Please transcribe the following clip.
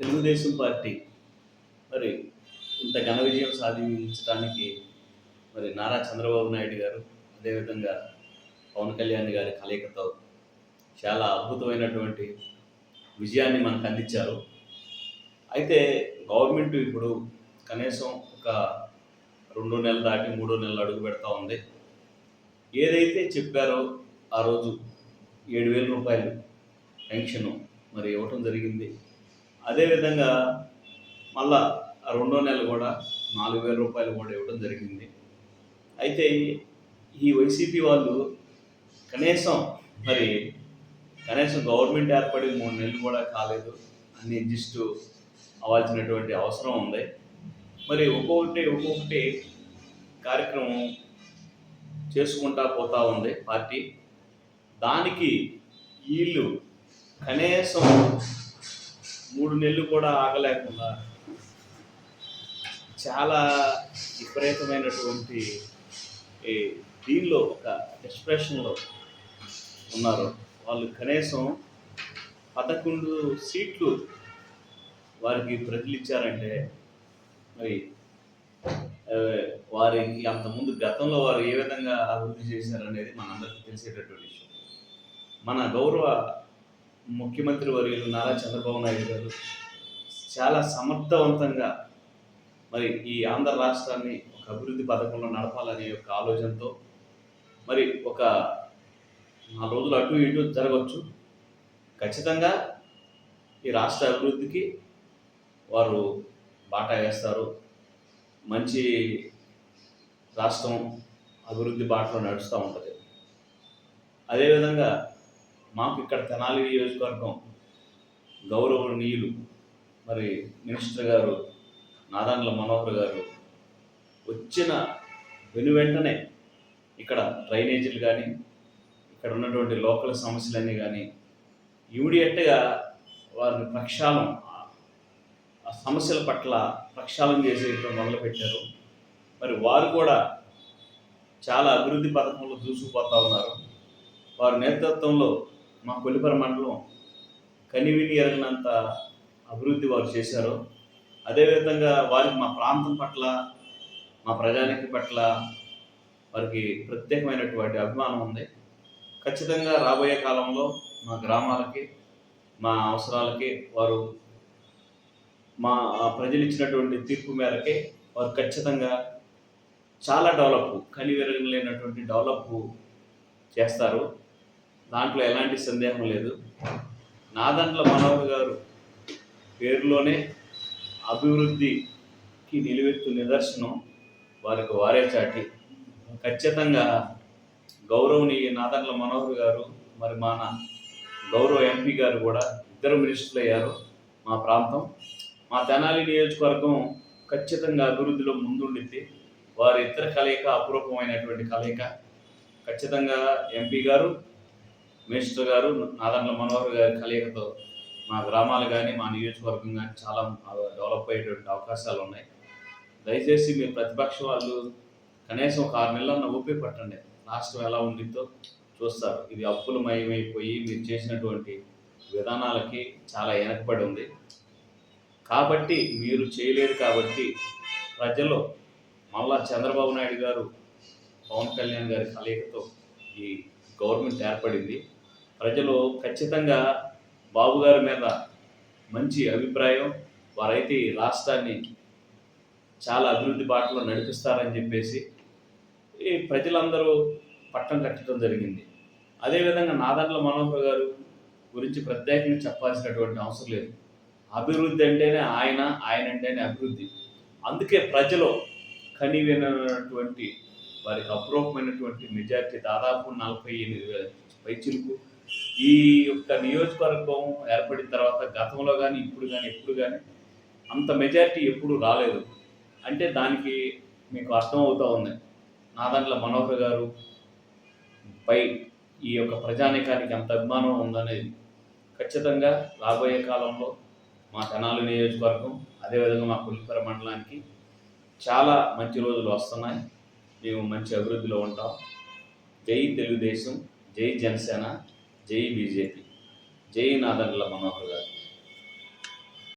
Telugu Desam party మరి ఇంత ఘన విజయం సాధించడానికి మరి నారా చంద్రబాబు నాయుడు గారు అదేవిధంగా పవన్ కళ్యాణ్ గారి కలయికతో చాలా అద్భుతమైనటువంటి విజయాన్ని మనకు అందించారు. అయితే గవర్నమెంట్ ఇప్పుడు కనీసం ఒక రెండు నెలలు దాటి మూడో నెలలు అడుగు పెడతా ఉంది. ఏదైతే చెప్పారో ఆ రోజు ఏడు వేల రూపాయలు పెన్షను మరి ఇవ్వటం జరిగింది. అదేవిధంగా మళ్ళా ఆ రెండో నెల కూడా నాలుగు వేల రూపాయలు కూడా ఇవ్వడం జరిగింది. అయితే ఈ వైసీపీ వాళ్ళు కనీసం మరి కనీసం గవర్నమెంట్ ఏర్పడి మూడు నెలలు కూడా కాలేదు అన్ని జస్ట్ అవ్వాల్సినటువంటి అవసరం ఉంది. మరి ఒక్కొక్కటి ఒక్కొక్కటి కార్యక్రమం చేసుకుంటా పోతా ఉంది పార్టీ. దానికి వీళ్ళు కనీసం మూడు నెలలు కూడా ఆగలేకుండా చాలా విపరీతమైనటువంటి ఈ దీనిలో ఒక ఎక్స్ప్రెషన్లో ఉన్నారు. వాళ్ళు కనీసం పదకొండు సీట్లు వారికి ప్రజలు ఇచ్చారంటే మరి వారి అంతకుముందు గతంలో వారు ఏ విధంగా అభివృద్ధి చేశారనేది మనందరికీ తెలిసేటటువంటి విషయం. మన గౌరవ ముఖ్యమంత్రి వర్యులు నారా చంద్రబాబు నాయుడు గారు చాలా సమర్థవంతంగా మరి ఈ ఆంధ్ర రాష్ట్రాన్ని ఒక అభివృద్ధి పథకంలో నడపాలనే ఒక ఆలోచనతో మరి ఒక నాలుగు రోజులు అటు ఇటు జరగవచ్చు. ఖచ్చితంగా ఈ రాష్ట్ర అభివృద్ధికి వారు బాటా వేస్తారు. మంచి రాష్ట్రం అభివృద్ధి బాటలో నడుస్తూ ఉంటుంది. అదేవిధంగా మాకు ఇక్కడ తెనాలి నియోజకవర్గం గౌరవనీయులు మరి మినిస్టర్ గారు నాదాండ్ల మనోహర్ గారు వచ్చిన వెను వెంటనే ఇక్కడ డ్రైనేజీలు కానీ ఇక్కడ ఉన్నటువంటి లోకల్ సమస్యలన్నీ కానీ ఇమీడియట్గా వారిని ప్రక్షాళం ఆ సమస్యల పట్ల ప్రక్షాళన చేసేయడం మొదలుపెట్టారు. మరి వారు కూడా చాలా అభివృద్ధి పథకంలో దూసుకుపోతూ ఉన్నారు. వారి నేతృత్వంలో మా కొల్లిపర మండలం కనివిని ఎరగినంత అభివృద్ధి వారు చేశారు. అదేవిధంగా వారికి మా ప్రాంతం పట్ల మా ప్రజానికి పట్ల వారికి ప్రత్యేకమైనటువంటి అభిమానం ఉంది. ఖచ్చితంగా రాబోయే కాలంలో మా గ్రామాలకి మా అవసరాలకి వారు మా ప్రజలు ఇచ్చినటువంటి తీర్పు మేరకే వారు ఖచ్చితంగా చాలా డెవలప్ కనివెరగలేనటువంటి డెవలప్ చేస్తారు. దాంట్లో ఎలాంటి సందేహం లేదు. నాదంట్ల మనోహర్ గారు పేరులోనే అభివృద్ధికి నిలువెత్తు నిదర్శనం వారికి వారే చాటి. ఖచ్చితంగా గౌరవనీయ నాదంట్ల మనోహర్ గారు మరి మన గౌరవ ఎంపీ గారు కూడా ఇద్దరు మినిస్టర్లు అయ్యారు మా ప్రాంతం. మా తెనాలి నియోజకవర్గం ఖచ్చితంగా అభివృద్ధిలో ముందుండింది వారి ఇద్దరు కలయిక అపురూపమైనటువంటి కలయిక. ఖచ్చితంగా ఎంపీ గారు మినిస్టర్ గారు నాదండ్ల మనోహర్ గారి కలయికతో మా గ్రామాలు కానీ మా నియోజకవర్గం కానీ చాలా డెవలప్ అయ్యేటువంటి అవకాశాలు ఉన్నాయి. దయచేసి మీ ప్రతిపక్ష వాళ్ళు కనీసం ఒక ఆరు నెలలన్న ఊపి పట్టండి. రాష్ట్రం ఎలా ఉండిద్దో చూస్తారు. ఇది అప్పులు మయమైపోయి మీరు చేసినటువంటి విధానాలకి చాలా వెనకబడి ఉంది. కాబట్టి మీరు చేయలేరు కాబట్టి ప్రజలు మళ్ళా చంద్రబాబు నాయుడు గారు పవన్ కళ్యాణ్ గారి కలయికతో ఈ గవర్నమెంట్ ఏర్పడింది. ప్రజలు ఖచ్చితంగా బాబు గారి మీద మంచి అభిప్రాయం వారైతే ఈ రాష్ట్రాన్ని చాలా అభివృద్ధి బాటలో నడిపిస్తారని చెప్పేసి ఈ ప్రజలందరూ పట్టం కట్టడం జరిగింది. అదేవిధంగా నాదండ్ల మనోహర్ గారు గురించి ప్రత్యేకంగా చెప్పాల్సినటువంటి అవసరం లేదు. అభివృద్ధి అంటేనే ఆయన ఆయన అంటేనే అభివృద్ధి. అందుకే ప్రజలు కనివినటువంటి వారికి అప్రూపమైనటువంటి మెజార్టీ దాదాపు నలభై ఎనిమిది వేల పైచిలుకు. ఈ యొక్క నియోజకవర్గం ఏర్పడిన తర్వాత గతంలో కానీ ఇప్పుడు కానీ ఎప్పుడు కానీ అంత మెజార్టీ ఎప్పుడు రాలేదు. అంటే దానికి మీకు అర్థం అవుతూ ఉంది. నాదండ్ల మనోహర్ గారు పై ఈ యొక్క ప్రజానికానికి ఎంత అభిమానం ఉందనేది. ఖచ్చితంగా రాబోయే కాలంలో మా తెనాలి నియోజకవర్గం అదేవిధంగా మా పులిపర మండలానికి చాలా మంచి రోజులు వస్తున్నాయి. మేము మంచి అభివృద్ధిలో ఉంటాం. జై తెలుగుదేశం జై జనసేన జై బీజేపీ. జై నాదండ్ల మనోహర్ గారు